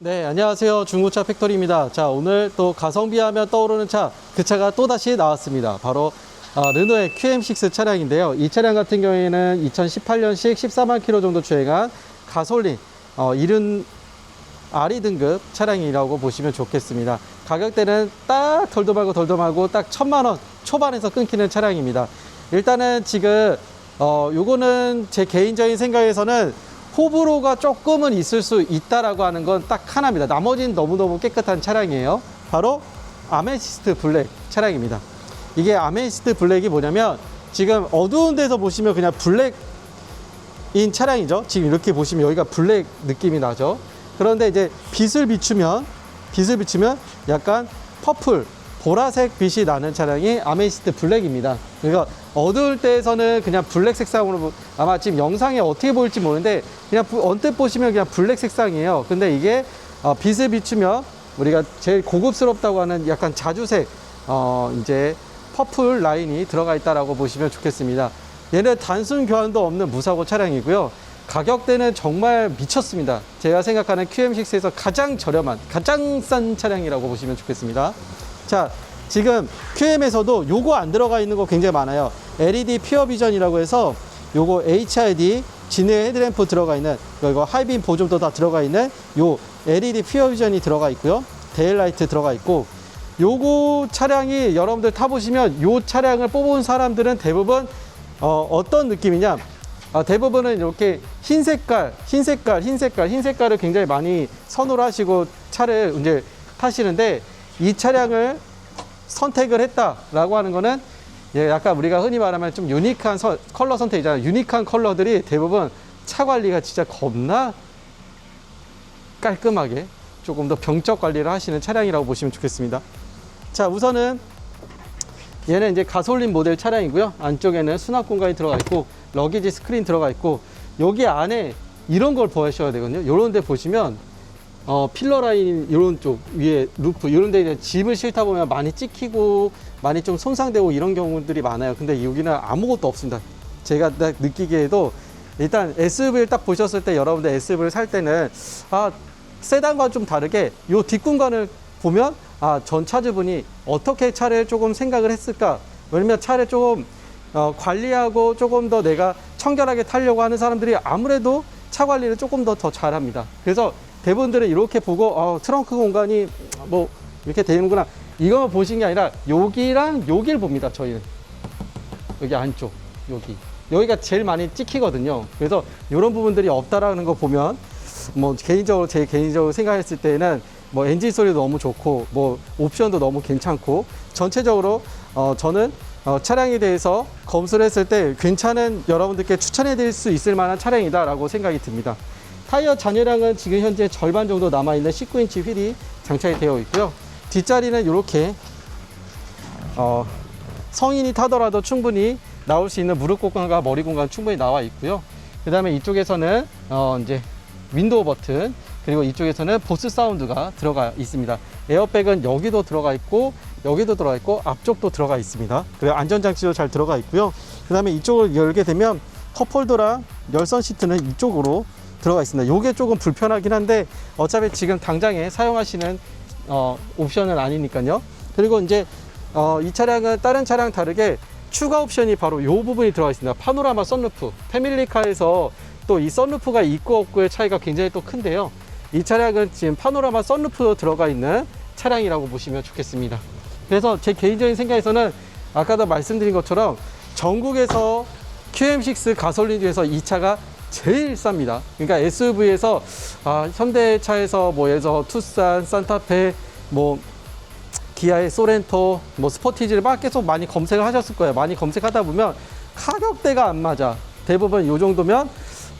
네, 안녕하세요. 중고차 팩토리입니다. 자, 오늘 또 가성비 하면 떠오르는 차, 그 차가 또다시 나왔습니다. 바로 아, 르노의 QM6 차량인데요. 이 차량 같은 경우에는 2018년식 14만 킬로 정도 주행한 가솔린, 어, 이른 RE 등급 차량이라고 보시면 좋겠습니다. 가격대는 딱 덜도 말고 덜도 말고 딱 천만 원 초반에서 끊기는 차량입니다. 일단은 지금 어 요거는 제 개인적인 생각에서는 호불호가 조금은 있을 수 있다라고 하는 건 딱 하나입니다. 나머지는 너무너무 깨끗한 차량이에요. 바로 아메시스트 블랙 차량입니다. 이게 아메시스트 블랙이 뭐냐면 지금 어두운 데서 보시면 그냥 블랙 인 차량이죠. 지금 이렇게 보시면 여기가 블랙 느낌이 나죠. 그런데 이제 빛을 비추면 빛을 비추면 약간 퍼플 보라색 빛이 나는 차량이 아메시스트 블랙입니다. 그러니까 어두울 때에서는 그냥 블랙 색상으로 보- 아마 지금 영상에 어떻게 보일지 모르는데 그냥 부- 언뜻 보시면 그냥 블랙 색상이에요. 근데 이게 어, 빛을 비추면 우리가 제일 고급스럽다고 하는 약간 자주색 어, 이제 퍼플 라인이 들어가 있다라고 보시면 좋겠습니다. 얘는 단순 교환도 없는 무사고 차량이고요. 가격대는 정말 미쳤습니다. 제가 생각하는 QM6에서 가장 저렴한, 가장 싼 차량이라고 보시면 좋겠습니다. 자, 지금 QM에서도 요거 안 들어가 있는 거 굉장히 많아요. LED 퓨어 비전이라고 해서 요거 HID 진해 헤드램프 들어가 있는 이거 하이빔 보조도 다 들어가 있는 요 LED 퓨어 비전이 들어가 있고요. 데일라이트 들어가 있고 요거 차량이 여러분들 타보시면 요 차량을 뽑은 사람들은 대부분 어, 어떤 느낌이냐 아, 대부분은 이렇게 흰 색깔, 흰 색깔, 흰 색깔, 흰 색깔을 굉장히 많이 선호를 하시고 차를 이제 타시는데 이 차량을 선택을 했다라고 하는 거는 예, 약간 우리가 흔히 말하면 좀 유니크한 서- 컬러 선택이잖아요. 유니크한 컬러들이 대부분 차 관리가 진짜 겁나 깔끔하게 조금 더 병적 관리를 하시는 차량이라고 보시면 좋겠습니다. 자, 우선은 얘는 이제 가솔린 모델 차량이고요. 안쪽에는 수납 공간이 들어가 있고 러기지 스크린 들어가 있고 여기 안에 이런 걸 보셔야 되거든요. 이런 데 보시면 어, 필러 라인 이런 쪽 위에 루프 이런 데 이제 짐을 싣다 보면 많이 찍히고 많이 좀 손상되고 이런 경우들이 많아요. 근데 여기는 아무것도 없습니다. 제가 딱 느끼기에도 일단 SUV를 딱 보셨을 때 여러분들 SUV를 살 때는 아 세단과 좀 다르게 요 뒷공간을 보면 아 전 차주분이 어떻게 차를 조금 생각을 했을까 왜냐면 차를 조금 어, 관리하고 조금 더 내가 청결하게 타려고 하는 사람들이 아무래도 차 관리를 조금 더 더 잘합니다. 그래서 대부분들은 이렇게 보고 어, 트렁크 공간이 뭐 이렇게 되는구나 이거만 보신 게 아니라 여기랑 여기를 봅니다. 저희는 여기 안쪽 여기 여기가 제일 많이 찍히거든요. 그래서 이런 부분들이 없다라는 거 보면 뭐 개인적으로 제 개인적으로 생각했을 때는 뭐 엔진 소리도 너무 좋고 뭐 옵션도 너무 괜찮고 전체적으로 어 저는 어 차량에 대해서 검수를 했을 때 괜찮은 여러분들께 추천해 드릴 수 있을 만한 차량이다라고 생각이 듭니다. 타이어 잔여량은 지금 현재 절반 정도 남아 있는 19인치 휠이 장착이 되어 있고요. 뒷자리는 이렇게 어 성인이 타더라도 충분히 나올 수 있는 무릎 공간과 머리 공간 충분히 나와 있고요. 그 다음에 이쪽에서는 어 이제 윈도우 버튼 그리고 이쪽에서는 보스 사운드가 들어가 있습니다. 에어백은 여기도 들어가 있고 여기도 들어가 있고 앞쪽도 들어가 있습니다. 그리고 안전장치도 잘 들어가 있고요. 그 다음에 이쪽을 열게 되면 컵홀더랑 열선 시트는 이쪽으로 들어가 있습니다. 이게 조금 불편하긴 한데 어차피 지금 당장에 사용하시는 어, 옵션은 아니니까요. 그리고 이제 어, 이 차량은 다른 차량 다르게 추가 옵션이 바로 이 부분이 들어가 있습니다. 파노라마 썬루프. 패밀리카에서 또 이 썬루프가 있고 없고의 차이가 굉장히 또 큰데요. 이 차량은 지금 파노라마 썬루프도 들어가 있는 차량이라고 보시면 좋겠습니다. 그래서 제 개인적인 생각에서는 아까도 말씀드린 것처럼 전국에서 QM6 가솔린 중에서 이 차가 제일 쌉니다. 그러니까 SUV에서 아, 현대차에서 뭐 예를 들어 투싼, 산타페, 뭐 기아의 소렌토, 뭐 스포티지를 막 계속 많이 검색을 하셨을 거예요. 많이 검색하다 보면 가격대가 안 맞아. 대부분 요 정도면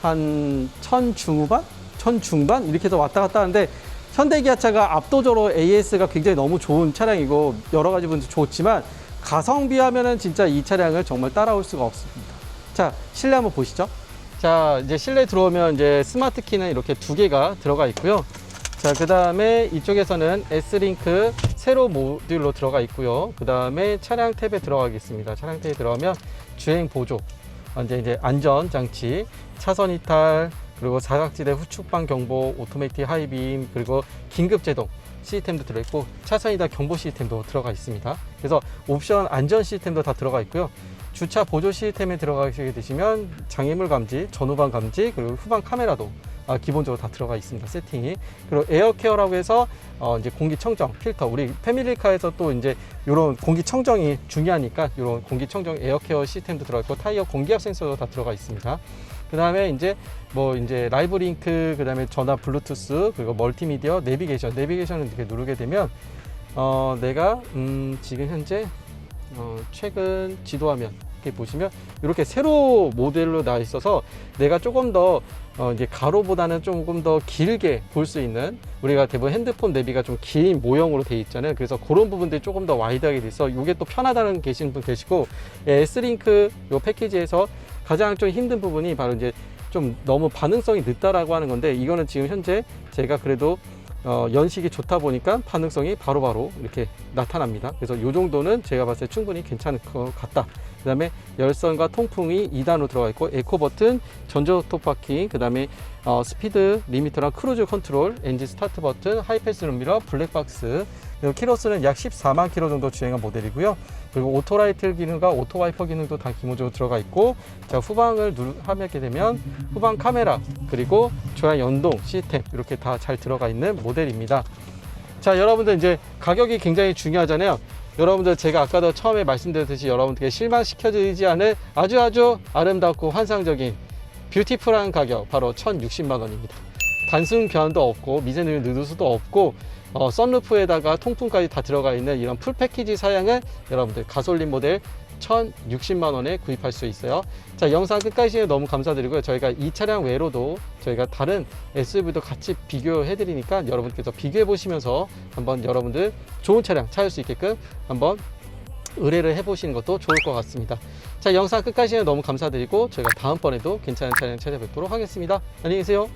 한 천 중후반, 천 중반 이렇게 해서 왔다 갔다 하는데 현대 기아차가 압도적으로 AS가 굉장히 너무 좋은 차량이고 여러 가지 분도 좋지만 가성비 하면은 진짜 이 차량을 정말 따라올 수가 없습니다. 자, 실내 한번 보시죠. 자, 이제 실내 들어오면 이제 스마트 키는 이렇게 두 개가 들어가 있고요. 자, 그 다음에 이쪽에서는 S링크 세로 모듈로 들어가 있고요. 그 다음에 차량 탭에 들어가겠습니다. 차량 탭에 들어가면 주행 보조, 이제 이제 안전 장치, 차선 이탈, 그리고 사각지대 후축방 경보, 오토매틱 하이빔, 그리고 긴급 제동 시스템도 들어있고 차선이다 경보 시스템도 들어가 있습니다. 그래서 옵션 안전 시스템도 다 들어가 있고요. 주차 보조 시스템에 들어가시게 되시면 장애물 감지, 전후방 감지, 그리고 후방 카메라도 아, 기본적으로 다 들어가 있습니다. 세팅이. 그리고 에어케어라고 해서 어, 이제 공기청정 필터 우리 패밀리카에서 또 이제 이런 공기청정이 중요하니까 이런 공기청정 에어케어 시스템도 들어가 있고 타이어 공기압 센서도 다 들어가 있습니다. 그 다음에 이제 뭐 이제 라이브 링크, 그 다음에 전화 블루투스, 그리고 멀티미디어, 내비게이션. 내비게이션을 이렇게 누르게 되면 어, 내가 음, 지금 현재 어, 최근 지도화면 이렇게 보시면 이렇게 세로 모델로 나와 있어서 내가 조금 더 어, 이제 가로보다는 조금 더 길게 볼 수 있는 우리가 대부분 핸드폰 내비가 좀 긴 모형으로 돼 있잖아요. 그래서 그런 부분들이 조금 더 와이드하게 돼서 이게 또 편하다는 계시는 분 계시고 예, S링크 요 패키지에서 가장 좀 힘든 부분이 바로 이제 좀 너무 반응성이 늦다라고 하는 건데 이거는 지금 현재 제가 그래도 어, 연식이 좋다 보니까 반응성이 바로 바로 이렇게 나타납니다. 그래서 이 정도는 제가 봤을 때 충분히 괜찮을 것 같다. 그 다음에 열선과 통풍이 2단으로 들어가 있고 에코 버튼, 전자 오토 파킹, 그 다음에 어, 스피드 리미터랑 크루즈 컨트롤, 엔진 스타트 버튼, 하이패스 룸미러, 블랙박스 키로수는 약 14만 킬로 정도 주행한 모델이고요. 그리고 오토라이트 기능과 오토 와이퍼 기능도 다 기본적으로 들어가 있고 자 후방을 누르 하게 되면 후방 카메라 그리고 조향 연동 시스템 이렇게 다 잘 들어가 있는 모델입니다. 자 여러분들 이제 가격이 굉장히 중요하잖아요. 여러분들 제가 아까도 처음에 말씀드렸듯이 여러분들께 실망시켜드리지 않을 아주 아주 아름답고 환상적인 뷰티풀한 가격 바로 1,060만 원입니다. 단순 교환도 없고 미세누유 누드수도 없고 어, 썬루프에다가 통풍까지 다 들어가 있는 이런 풀 패키지 사양을 여러분들 가솔린 모델 1,060만 원에 구입할 수 있어요. 자, 영상 끝까지 너무 감사드리고요. 저희가 이 차량 외로도 저희가 다른 SUV도 같이 비교해 드리니까 여러분께서 비교해 보시면서 한번 여러분들 좋은 차량 찾을 수 있게끔 한번 의뢰를 해보시는 것도 좋을 것 같습니다. 자, 영상 끝까지 너무 감사드리고 저희가 다음번에도 괜찮은 차량 찾아뵙도록 하겠습니다. 안녕히 계세요.